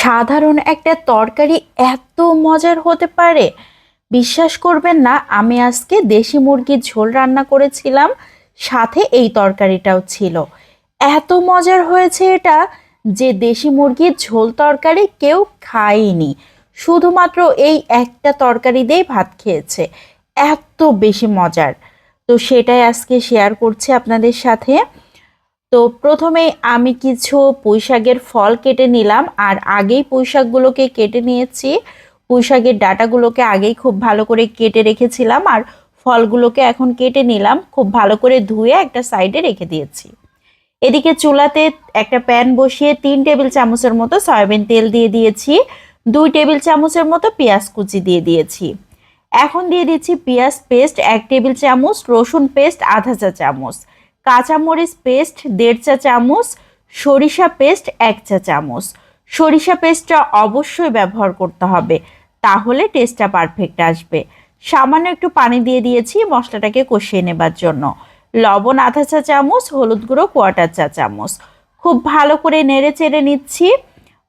সাধারণ একটা তরকারি এত মজার হতে পারে? বিশ্বাস করবেন না, আমি আজকে দেশি মুরগির ঝোল রান্না করেছিলাম, সাথে এই তরকারিটাও ছিল। এত মজার হয়েছে এটা যে দেশি মুরগির ঝোল তরকারি কেউ খায়নি। শুধুমাত্র এই একটা তরকারি দিয়েই ভাত খেয়েছে। এত বেশি মজার। তো সেটাই আজকে শেয়ার করছি আপনাদের সাথে। তো প্রথমেই আমি কিছু পুঁইশাকের ফল কেটে নিলাম, আর আগেই পুঁইশাকগুলোকে কেটে নিয়েছি। পুঁইশাকের ডাটাগুলোকে আগেই খুব ভালো করে কেটে রেখেছিলাম, আর ফলগুলোকে এখন কেটে নিলাম, খুব ভালো করে ধুয়ে একটা সাইডে রেখে দিয়েছি। এদিকে চুলাতে একটা প্যান বসিয়ে তিন টেবিল চামচের মতো সয়াবিন তেল দিয়ে দিয়েছি, দুই টেবিল চামচের মতো পেঁয়াজ কুচি দিয়ে দিয়েছি। এখন দিয়ে দিচ্ছি পেঁয়াজ পেস্ট, এক টেবিল চামচ রসুন পেস্ট, আধা চা চামচ। কাঁচামরিচ পেস্ট দেড় চা চামচ, সরিষা পেস্ট এক চা চামচ। সরিষা পেস্টটা অবশ্যই ব্যবহার করতে হবে, তাহলে টেস্টটা পারফেক্ট আসবে। সামান্য একটু পানি দিয়ে দিয়েছি মশলাটাকে কষিয়ে নেবার জন্য। লবণ আধা চা চামচ, হলুদ গুঁড়ো কোয়াটার চা চামচ। খুব ভালো করে নেড়ে চেড়ে নিচ্ছি।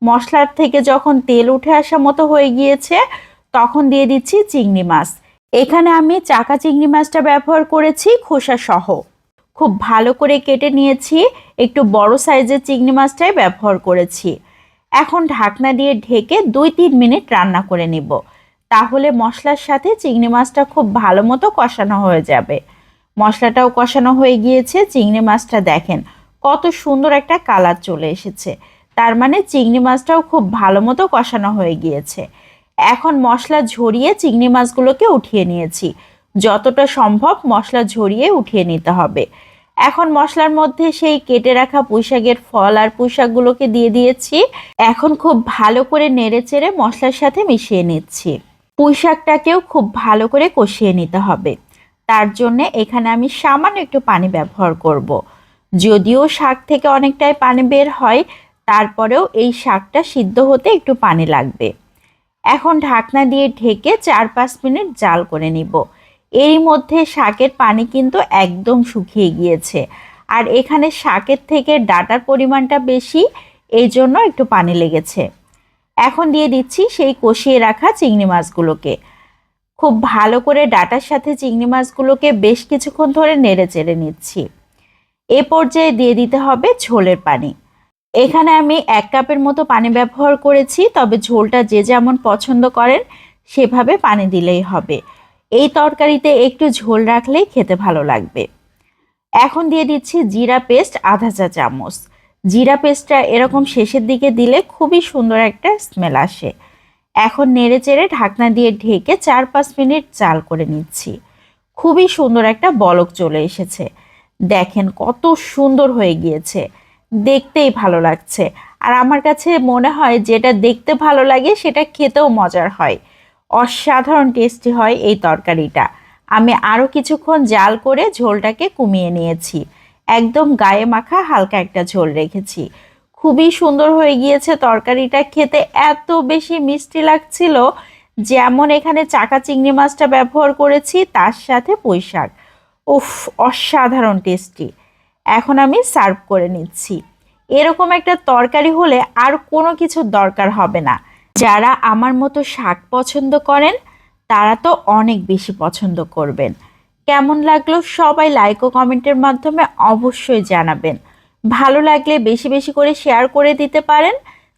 মশলার থেকে যখন তেল উঠে আসা মতো হয়ে গিয়েছে, তখন দিয়ে দিচ্ছি চিংড়ি মাছ। এখানে আমি চাকা চিংড়ি মাছটা ব্যবহার করেছি খোসা সহ। খুব ভালো করে কেটে নিয়েছি, একটু বড় সাইজের চিংড়ি মাছটাই ব্যবহার করেছি। এখন ঢাকনা দিয়ে ঢেকে দুই তিন মিনিট রান্না করে নিব। তাহলে মশলার সাথে চিংড়ি মাছটা খুব ভালো মতো কষানো হয়ে যাবে। মশলাটাও কষানো হয়ে গিয়েছে, চিংড়ি মাছটা দেখেন কত সুন্দর একটা কালার চলে এসেছে। তার মানে চিংড়ি মাছটাও খুব ভালো মতো কষানো হয়ে গিয়েছে। এখন মশলা ঝরিয়ে চিংড়ি মাছগুলোকে উঠিয়ে নিয়েছি। যতটা সম্ভব মশলা ঝরিয়ে উঠিয়ে নিতে হবে। এখন মশলার মধ্যে সেই কেটে রাখা পুঁইশাকের ফল আর পুঁইশাকগুলোকে দিয়ে দিয়েছি। এখন খুব ভালো করে নেড়ে চেড়ে মশলার সাথে মিশিয়ে নিচ্ছি। পুঁইশাকটাকেও খুব ভালো করে কষিয়ে নিতে হবে। তার জন্যে এখানে আমি সামান্য একটু পানি ব্যবহার করব। যদিও শাক থেকে অনেকটাই পানি বের হয়, তারপরেও এই শাকটা সিদ্ধ হতে একটু পানি লাগবে। এখন ঢাকনা দিয়ে ঢেকে চার পাঁচ মিনিট জাল করে নিব। এরই মধ্যে শাকের পানি কিন্তু একদম শুকিয়ে গিয়েছে। আর এখানে শাকের থেকে ডাটার পরিমাণটা বেশি, এই জন্য একটু পানি লেগেছে। এখন দিয়ে দিচ্ছি সেই কষিয়ে রাখা চিংড়ি মাছগুলোকে। খুব ভালো করে ডাটার সাথে চিংড়ি মাছগুলোকে বেশ কিছুক্ষণ ধরে নেড়ে চেড়ে নিচ্ছি। এ পর্যায়ে দিয়ে দিতে হবে ঝোলের পানি। এখানে আমি এক কাপের মতো পানি ব্যবহার করেছি, তবে ঝোলটা যে যেমন পছন্দ করেন, সেভাবে পানি দিলেই হবে। এই তরকারিতে একটু ঝোল রাখলেই খেতে ভালো লাগবে। এখন দিয়ে দিচ্ছি জিরা পেস্ট, আধা চা চামচ। জিরা পেস্টটা এরকম শেষের দিকে দিলে খুবই সুন্দর একটা স্মেল আসে। এখন নেড়ে চেড়ে ঢাকনা দিয়ে ঢেকে চার পাঁচ মিনিট চাল করে নিচ্ছি। খুবই সুন্দর একটা বলক চলে এসেছে। দেখেন কত সুন্দর হয়ে গিয়েছে। দেখতেই ভালো লাগছে। আর আমার কাছে মনে হয় যেটা দেখতে ভালো লাগে সেটা খেতেও মজার হয়। অসাধারণ টেস্টি হয় এই তরকারিটা। আমি আরও কিছুক্ষণ জাল করে ঝোলটাকে কমিয়ে নিয়েছি। একদম গায়ে মাখা হালকা একটা ঝোল রেখেছি। খুবই সুন্দর হয়ে গিয়েছে তরকারিটা। খেতে এত বেশি মিষ্টি লাগছিল, যেমন এখানে চাকা চিংড়ি মাছটা ব্যবহার করেছি, তার সাথে পুঁইশাক। উফ, অসাধারণ টেস্টি এখন আমি সার্ভ করে নিচ্ছি। এরকম একটা তরকারি হলে আর কোনো কিছুর দরকার হবে না। যারা আমার মতো শাক পছন্দ করেন, তারা তো অনেক বেশি পছন্দ করবেন। কেমন লাগল সবাই লাইক ও কমেন্টের মাধ্যমে অবশ্যই জানাবেন। ভালো লাগলে বেশি বেশি করে শেয়ার করে দিতে পারেন,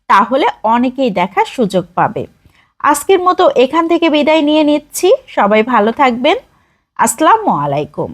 তাহলে অনেকেই দেখার সুযোগ পাবে। আজকের মতো এখান থেকে বিদায় নিয়ে নিচ্ছি। সবাই ভালো থাকবেন। আসসালামু আলাইকুম।